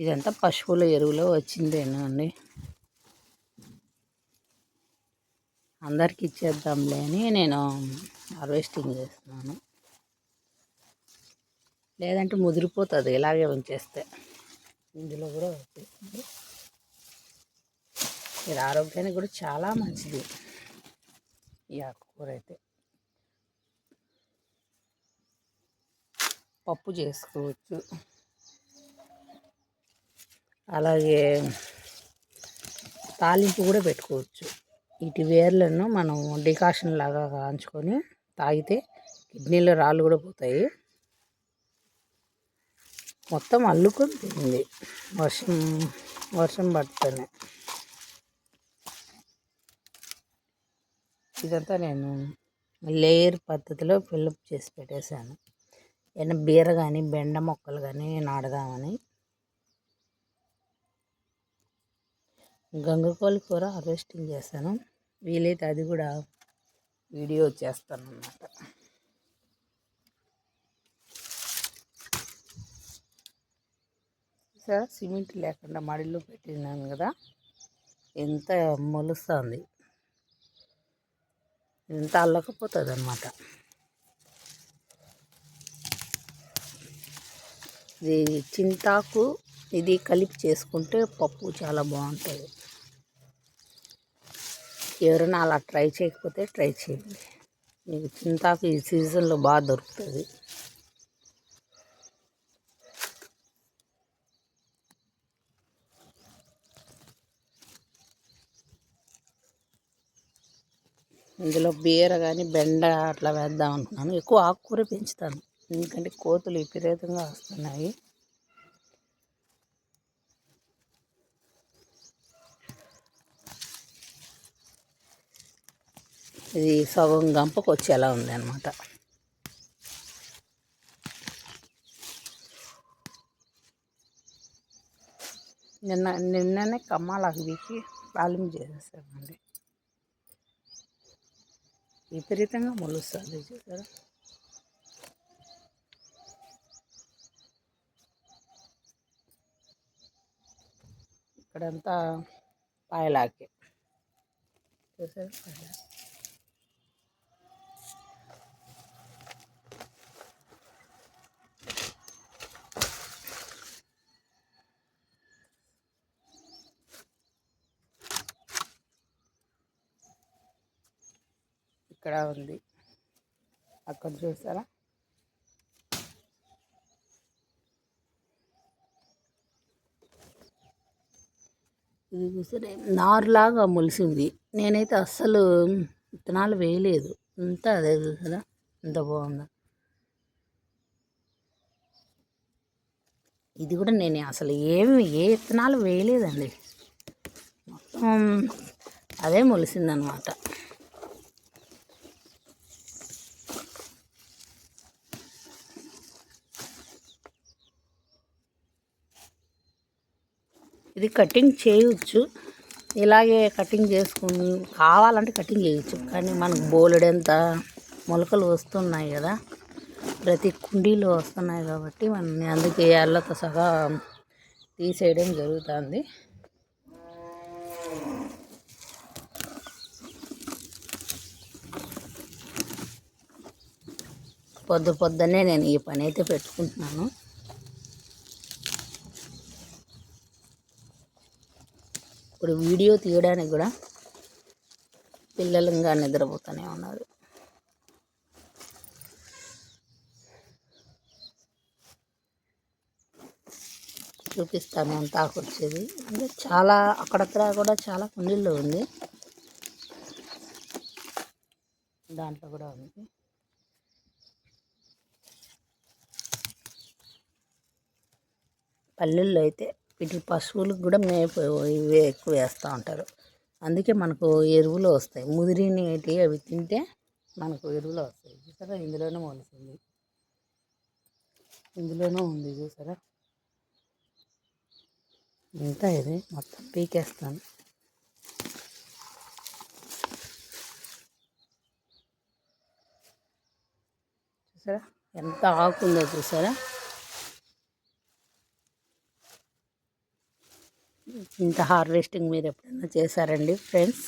ఇదంతా పశువుల ఎరువులో వచ్చిందేనా అండి? అందరికి ఇచ్చేద్దాంలే అని నేను హార్వెస్టింగ్ చేస్తున్నాను. లేదంటే ముదిరిపోతుంది ఇలాగే ఉంచేస్తే. ఇందులో కూడా వచ్చేస్తుంది ఇది ఆరోగ్యానికి కూడా చాలా మంచిది. ఈ ఆకుకూర అయితే. పప్పు చేసుకోవచ్చు. అలాగే తాలింపు కూడా పెట్టుకోవచ్చు. ఇటు వేర్లను మనం డికాషన్ లాగా కాంచుకొని తాగితే కిడ్నీలో రాళ్ళు కూడా పోతాయి. మొత్తం అల్లుకొని తింది. వర్షం వర్షం పడుతూనే. ఇదంతా నేను లేయర్ పద్ధతిలో ఫిల్అప్ చేసి పెట్టేశాను. ఏమైనా బీర కానీ బెండ మొక్కలు కానీ నాడదామని గంగకోలి కూర హార్వెస్టింగ్ చేస్తాను వీలైతే అది కూడా వీడియో చేస్తాను అన్నమాట సార్ సిమెంట్ లేకుండా మడిలో పెట్టినాను కదా. ఎంత మొలుస్తుంది. ఎంత అల్లకపోతుంది అనమాట ఇది చింతాకు ఇది కలిపి చేసుకుంటే పప్పు చాలా బాగుంటుంది. ఎవరైనా అలా ట్రై చేయకపోతే ట్రై చేయండి. మీకు చింతాకు ఈ సీజన్లో బాగా దొరుకుతుంది. ఇందులో బీర కానీ బెండ అట్లా వేద్దాం అనుకున్నాను. ఎక్కువ ఆకుకూర పెంచుతాను. ఎందుకంటే కోతులు విపరీతంగా వస్తున్నాయి. ఇది సగం గంపకు వచ్చేలా ఉంది అనమాట నిన్న నిన్ననే కమ్మాలకు వీకి తాలింపు చేసేసామండి. విపరీతంగా మొలుస్తుంది చూసారా? ఇక్కడంతా పాయలాకే. చూసారా? ఇక్కడ ఉంది. అక్కడ చూసారా? ఇది చూసారా నారులాగా మొలిసింది. నేనైతే అస్సలు విత్తనాలు వేయలేదు. అంతా అదే చూసారా? ఎంత బాగుందో. ఇది కూడా నేను అసలు ఏమి ఏ విత్తనాలు వేయలేదండి. మొత్తం అదే మొలిసిందనమాట. ఇది కటింగ్ చేయవచ్చు ఇలాగే కటింగ్ చేసుకుని కావాలంటే కటింగ్ చేయొచ్చు. కానీ మనకు బోలెడంత మొలకలు వస్తున్నాయి కదా. ప్రతి కుండీలో వస్తున్నాయి కాబట్టి మనం అందుకే అల్లతో సహా తీసేయడం జరుగుతుంది. పొద్దు పొద్దున్నే నేను ఈ పని అయితే పెట్టుకుంటున్నాను. ఇప్పుడు వీడియో తీయడానికి కూడా పిల్లలు ఇంకా నిద్రపోతూనే ఉన్నారు. చూపిస్తాను అంత ఆకొచ్చేది. అంటే చాలా అక్కడక్కడ కూడా చాలా కుండీల్లో ఉంది. దాంట్లో కూడా ఉంది. పల్లెల్లో అయితే వీటి పశువులకు కూడా మేపు ఇవే ఎక్కువ వేస్తూ ఉంటారు. అందుకే మనకు ఎరువులు వస్తాయి. ముదిరినవి అవి తింటే మనకు ఎరువులు వస్తాయి. చూసారా? ఇందులోనే మొలిసింది. ఇందులోనే ఉంది చూసారా? ఇంత ఇది. మొత్తం పీకేస్తాను. చూసారా? ఎంత ఆకుందో చూసారా? ఇంత హార్వెస్టింగ్ మీరు ఎప్పుడైనా చేశారండి ఫ్రెండ్స్?